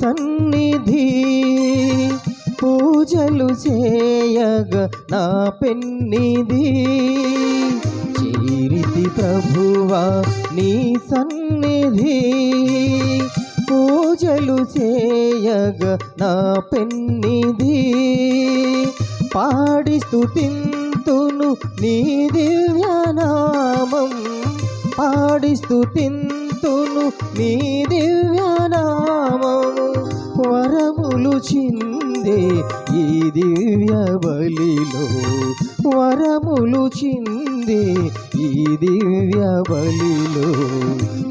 సన్నిధి పూజలు చేయగ నా పెన్నిది చీరితి ప్రభువా నీ సన్నిధి పూజలు చేయగ నా పెన్నిది పాడి స్తుతింతును నీ దివ్యనామం. పాడి స్తుతింతును నీ దివ్యనామం. వరములు చిందే ఈ దివ్య బలిలో. వరములు చిందే ఈ దివ్య బలిలో.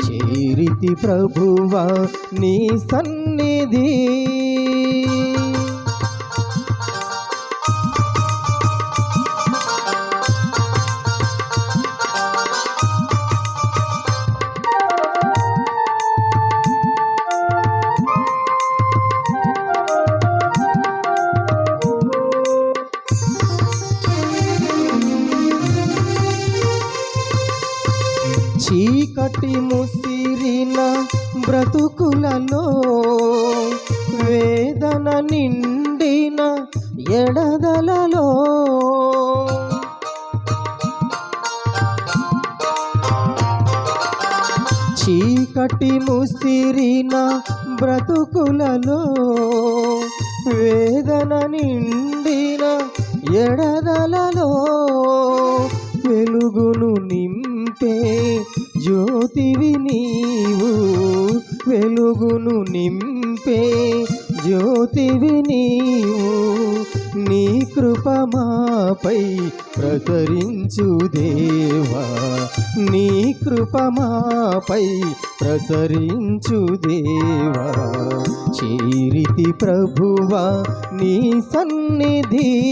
చేరితి ప్రభువా నీ సన్నిధి. ముసిరిన బ్రతుకులలో వేదన నిండిన ఎడదలలో చీకటి ముసిరిన బ్రతుకులలో వేదన నిండిన ఎడదలలో వెలుగును నింపే జ్యోతివి నీవు వెలుగును నింపే. జ్యోతివి నీవు నీ కృపమాపై ప్రసరించు దేవా. నీ కృపమాపై ప్రసరించు దేవా. చీరితి ప్రభువా నీ సన్నిధి.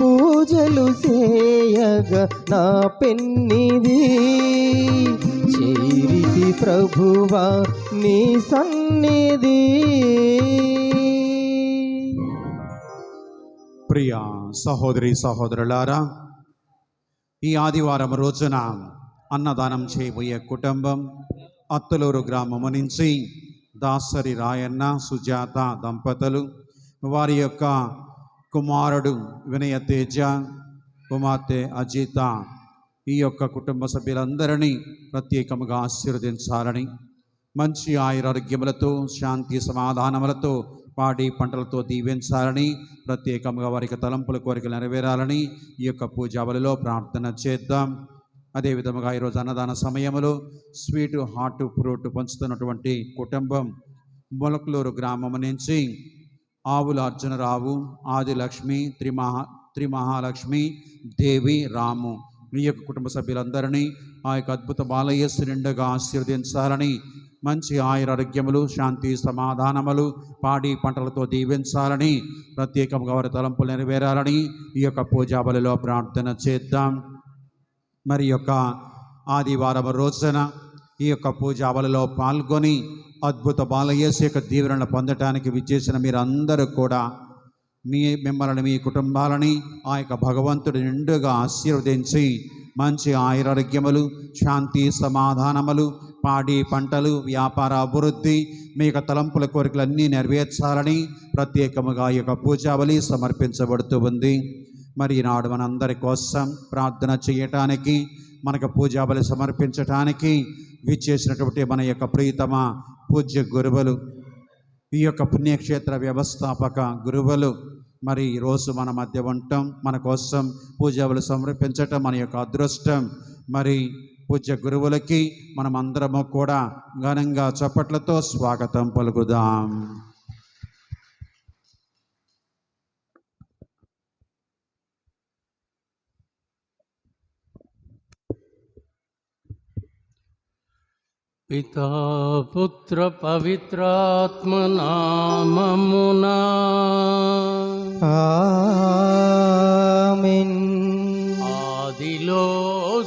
పూజలు చేయగా నా పెన్నిది. చేరిది ప్రభువా నీ సన్నిధి. ప్రియ సహోదరి సహోదరులారా ఈ ఆదివారం రోజున అన్నదానం చేయబోయే కుటుంబం అత్తలూరు గ్రామము నుంచి దాసరి రాయన్న సుజాత దంపతులు వారి యొక్క కుమారుడు వినయ తేజ కుమార్తె అజిత. ఈ యొక్క కుటుంబ సభ్యులందరినీ ప్రత్యేకముగా ఆశీర్వదించాలని మంచి ఆయురారోగ్యములతో శాంతి సమాధానములతో పాడి పంటలతో దీవించాలని ప్రత్యేకంగా వారికి తలంపుల కోరికలు నెరవేరాలని ఈ యొక్క పూజావళిలో ప్రార్థన చేద్దాం. అదేవిధముగా ఈరోజు అన్నదాన సమయంలో స్వీటు హాట్ ఫ్రూట్ పంచుతున్నటువంటి కుటుంబం మొలకలూరు గ్రామం నుంచి ఆవుల అర్జునరావు ఆదిలక్ష్మి త్రిమహా త్రిమహాలక్ష్మి దేవి రాము. ఈ యొక్క కుటుంబ సభ్యులందరినీ ఆ యొక్క అద్భుత బాలయస్సు నిండుగా ఆశీర్వదించాలని మంచి ఆయురారోగ్యములు శాంతి సమాధానములు పాడి పంటలతో దీవించాలని ప్రత్యేకంగా వారి తలంపులు నెరవేరాలని ఈ యొక్క పూజాబలిలో ప్రార్థన చేద్దాం. మరి యొక్క ఆదివారం రోజున ఈ యొక్క పూజావళిలో పాల్గొని అద్భుత బాలయేసు యొక్క దీవెనలు పొందటానికి విచ్చేసిన మీరందరూ కూడా మీ మిమ్మల్ని మీ కుటుంబాలని ఆ యొక్క భగవంతుడు నిండుగా ఆశీర్వదించి మంచి ఆయురారోగ్యములు శాంతి సమాధానములు పాడి పంటలు వ్యాపార అభివృద్ధి మీ యొక్క తలంపుల కోరికలన్నీ నెరవేర్చాలని ప్రత్యేకముగా ఈ యొక్క పూజావళి సమర్పించబడుతూ ఉంది. మరి ఈనాడు మనందరి కోసం ప్రార్థన చేయటానికి మనకు పూజాబలి సమర్పించటానికి విచ్చేసినటువంటి మన యొక్క ప్రీతమ పూజ్య గురువులు ఈ యొక్క పుణ్యక్షేత్ర వ్యవస్థాపక గురువులు. మరి ఈరోజు మన మధ్య ఉండటం మన కోసం పూజలు సమర్పించటం మన యొక్క అదృష్టం. మరి పూజ్య గురువులకి మనం అందరము కూడా ఘనంగా చప్పట్లతో స్వాగతం పలుకుదాం. పితా పుత్ర పవిత్రాత్మ నామమునా ఆదిలో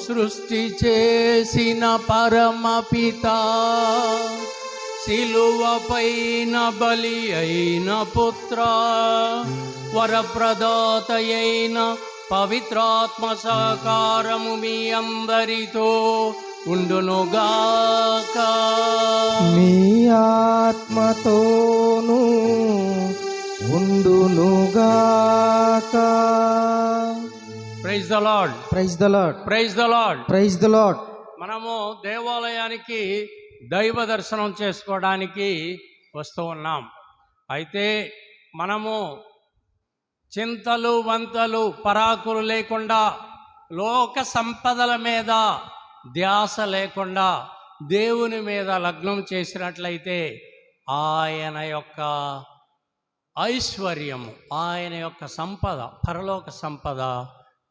సృష్టి చేసిన పరమ పిత. సిలువపైన బలి అయిన పుత్ర. వరప్రదాతయైన పవిత్రాత్మ సహకారము మీ అందరితో. ఉండునుగాక మీ ఆత్మతోను ఉండునుగాక praise the Lord praise the Lord praise the Lord praise the Lord మనము దేవాలయానికి దైవ దర్శనం చేసుకోవడానికి వస్తూ ఉన్నాం. అయితే మనము చింతలు వంతలు పరాకులు లేకుండా లోక సంపదల మీద ధ్యాస లేకుండా దేవుని మీద లగ్నం చేసినట్లయితే ఆయన యొక్క ఐశ్వర్యము ఆయన యొక్క సంపద పరలోక సంపద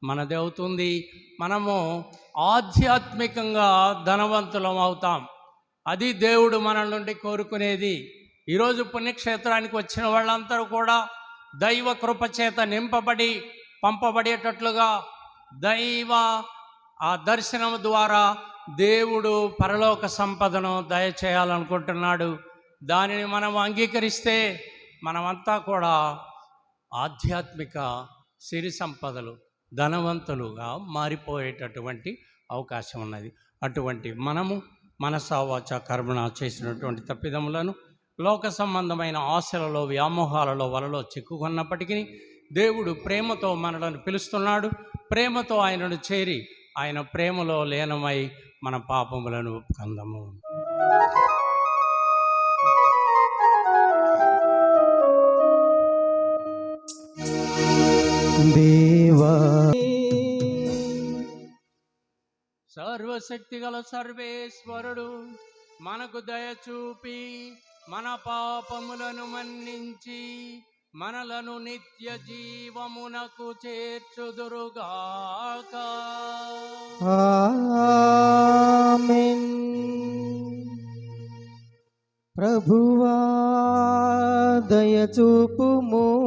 మనది అవుతుంది మనము ఆధ్యాత్మికంగా ధనవంతులం అవుతాం. అది దేవుడు మన నుండి కోరుకునేది. ఈరోజు పుణ్యక్షేత్రానికి వచ్చిన వాళ్ళందరూ కూడా దైవ కృపచేత నింపబడి పంపబడేటట్లుగా దైవ ఆ దర్శనం ద్వారా దేవుడు పరలోక సంపదను దయచేయాలనుకుంటున్నాడు. దానిని మనం అంగీకరిస్తే మనమంతా కూడా ఆధ్యాత్మిక సిరి సంపదలు ధనవంతులుగా మారిపోయేటటువంటి అవకాశం ఉన్నది. అటువంటి మనము మనసావాచ కర్మణ చేసినటువంటి తప్పిదములను లోక సంబంధమైన ఆశలలో వ్యామోహాలలో వలలో చిక్కుకున్నప్పటికీ దేవుడు ప్రేమతో మనలను పిలుస్తున్నాడు. ప్రేమతో ఆయనను చేరి ఆయన ప్రేమలో లీనమై మన పాపములను ఒప్పుకుందాము. దేవా. సర్వశక్తి గల సర్వేశ్వరుడు మనకు దయచూపి మన పాపములను మన్నించి మనలను నిత్య జీవమునకు చేర్చుదురుగాక. ఆమేన్. ప్రభువా దయచూపుము.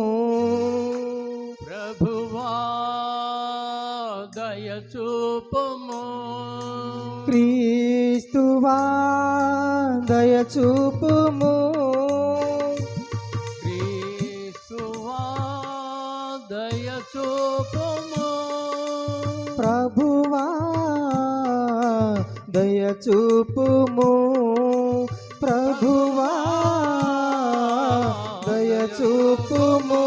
ప్రభువా దయచూపుము. క్రీస్తువా దయచూపుము. దయచూపుము. ప్రభువా దయచూపుము.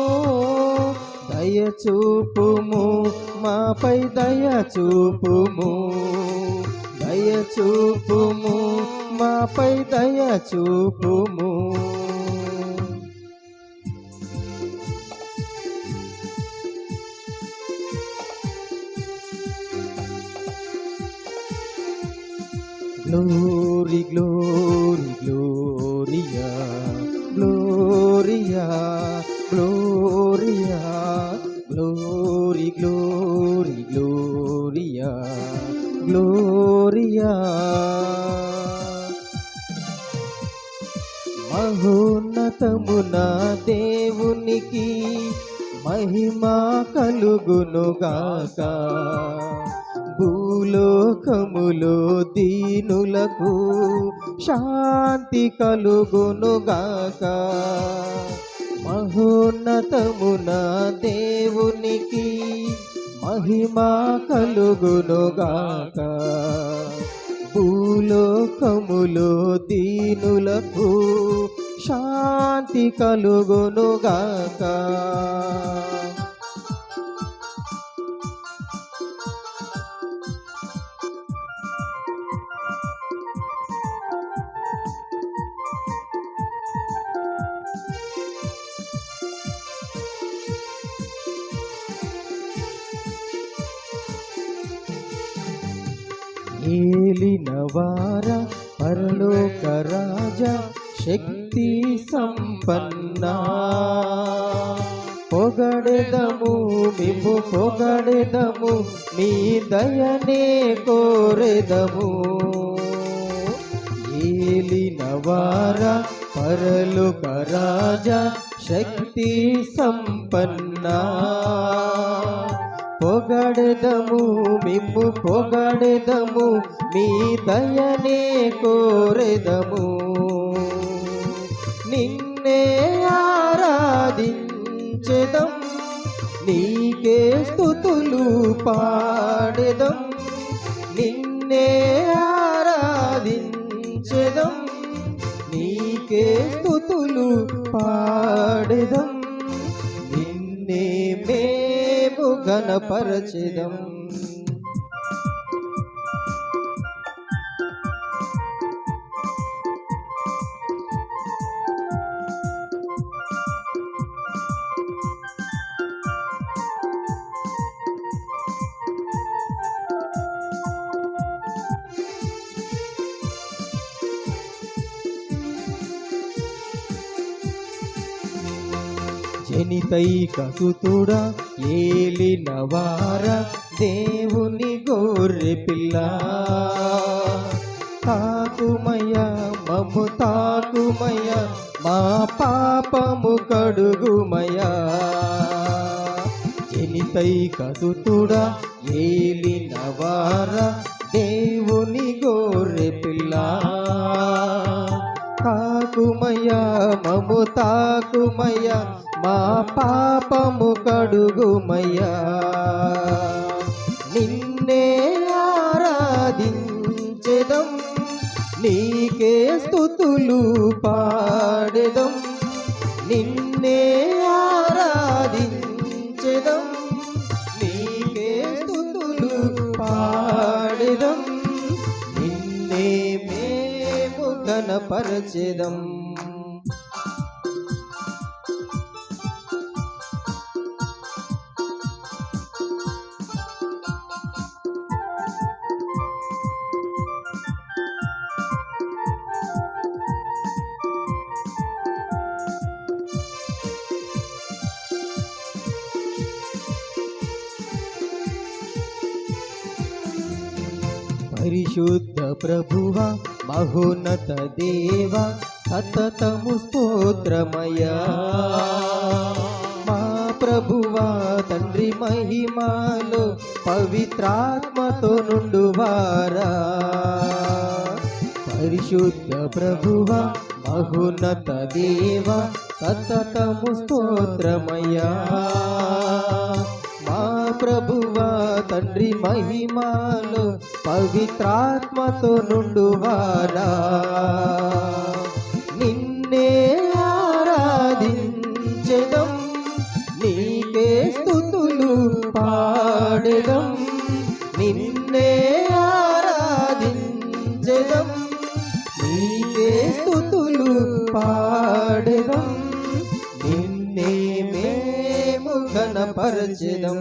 దయచూపుము మాపై దయచూపుము. దయచూపుము మాపై దయచూపుము. Glory, glory, gloria, gloria, gloria, glory, glory, gloria, gloria. మహోన్నతమున దేవునికి మహిమ కలుగునుగాక భూలోకములో దీనులకు శాంతి కలుగునుగాక. మహోన్నతమున దేవునికి మహిమ కలుగునుగాక. భూలోకములో దీనులకు శాంతి కలుగునుగాక. ఏలినవార పరలోక రాజ శక్తి సంపన్న. పొగడెదము మేము పొగడెదము మీ దయనే కోరెదము. ఏలినవారా పరలోక రాజ శక్తి సంపన్నా. పొగడదము మిమ్ము పొగడదము మీ దయనే కోరదము. నిన్నే ఆరాధించదం నీకే స్థుతులు పాడదం. నిన్నే ఆరాధించదం నీకే స్థుతులు పాడదం. కనపరచిదం గణపరచెదం జనితైక సుతుడా ఏలిన దేవుని గోర్రె పిల్ల. తాకుమయ మము తాకుమయ మా పాపము కడుగుమయ జనితైక సుతుడా ఏలినవార దేవుని గోర్రె పిల్ల. తాకుమయ మము తాకుమయ మా పాపము కడుగుమయ్యా. నిన్నే ఆరాధించెదం నీకే స్థుతులు పాడెదం. నిన్నే ఆరాధించెదం నీకే స్థుతులు పాడెదం. నిన్నే మేము కనపరచెదం పరిశుద్ధ ప్రభువ మహోన్నత దేవ సతతము స్తోత్రమయా మా ప్రభువా తండ్రి మహిమాలు పవిత్రాత్మతో నుండువారా పరిశుద్ధ ప్రభువ మహోన్నత దేవ సతతము స్తోత్రమయా మా ప్రభువ తండ్రి మహిమలు పవిత్రాత్మతో నుండువారా నిన్నే ఆరాధించడం నీకే స్థుతులు పాడడం నిన్నే ఆరాధించడం నీకే స్థుతులు పాడడం నిన్నే మేము ఘనపరచడం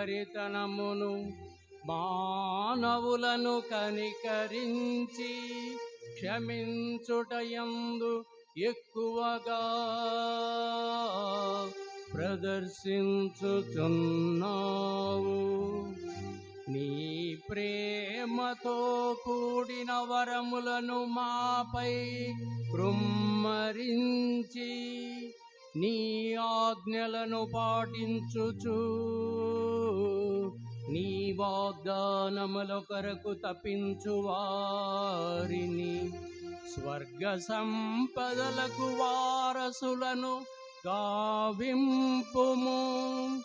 నేర్పరితనమును మానవులను కనికరించి క్షమించుటయందు ఎక్కువగా ప్రదర్శించుచున్నావు. నీ ప్రేమతో కూడిన వరములను మాపై కృమ్మరించి నీ ఆజ్ఞలను పాటించుచు. నీ వాగ్దానముల కొరకు తప్పించు వారిని. స్వర్గ సంపదలకు వారసులను గావింపుము.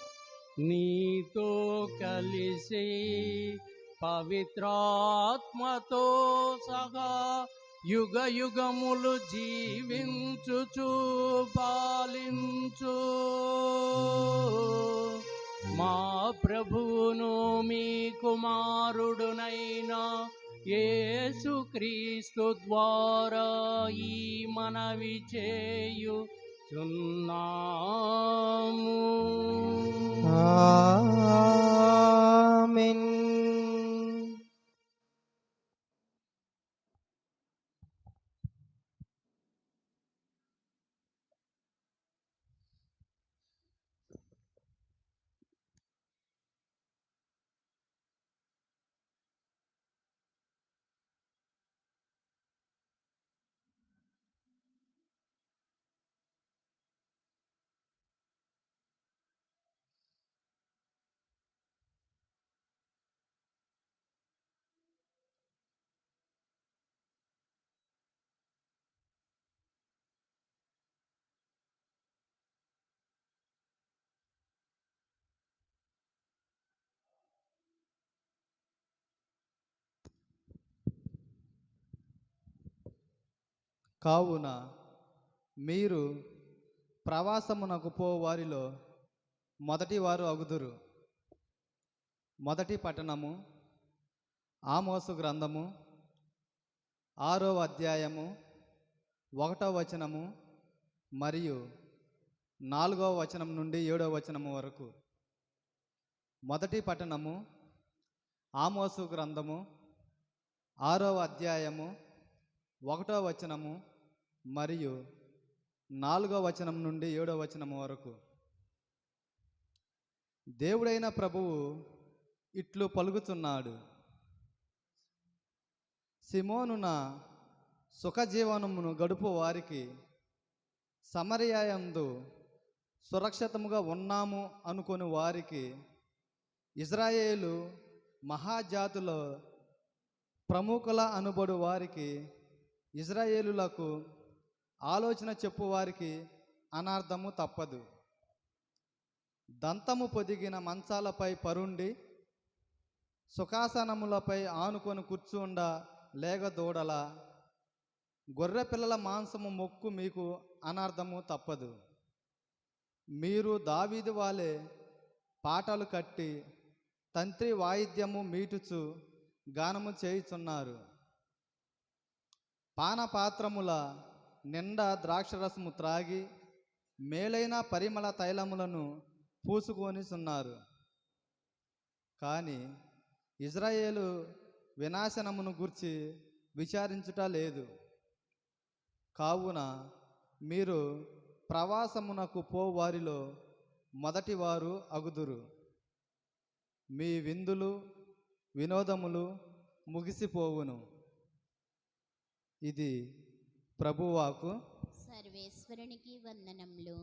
నీతో కలిసి పవిత్రాత్మతో సహా యుగ యుగములు జీవించుచు పాలించు. మా ప్రభువును మీ కుమారుడునైనా యేసుక్రీస్తు ద్వారా ఈ మనవి చేయు చున్నాము ఆమెన్. కావున మీరు ప్రవాసమునకు పోవారిలో మొదటి వారు అగుదురు. మొదటి పట్టణము ఆమోసు గ్రంథము ఆరో అధ్యాయము ఒకటో వచనము మరియు నాలుగవ వచనం నుండి ఏడవ వచనము వరకు. మొదటి పట్టణము ఆమోసు గ్రంథము ఆరవ అధ్యాయము ఒకటో వచనము మరియు నాలుగో వచనం నుండి ఏడో వచనం వరకు. దేవుడైన ప్రభువు ఇట్లు పలుకుతున్నాడు. సిమోనున సుఖజీవనమును గడుపు వారికి సమరయాయందు సురక్షితముగా ఉన్నాము అనుకొని వారికి ఇజ్రాయేలు మహాజాతులో ప్రముఖుల అనుబడు వారికి ఇజ్రాయేలులకు ఆలోచన చెప్పువారికి అనార్థము తప్పదు. దంతము పొదిగిన మంచాలపై పరుండి సుఖాసనములపై ఆనుకొని కూర్చుండ లేగ దూడల గొర్రె పిల్లల మాంసము మొక్కు మీకు అనార్థము తప్పదు. మీరు దావీదు వాలే పాటలు కట్టి తంత్రి వాయిద్యము మీటుచు గానము చేయుచున్నారు. పానపాత్రముల నిండా ద్రాక్షరసము త్రాగి మేలైన పరిమళ తైలములను పూసుకొనిచున్నారు కానీ ఇజ్రాయేలు వినాశనమును గుర్చి విచారించుట లేదు. కావున మీరు ప్రవాసమునకు పోవారిలో మొదటివారు అగుదురు. మీ విందులు వినోదములు ముగిసిపోవును. ఇది ప్రభువాకు సర్వేశ్వరునికి వందనములు.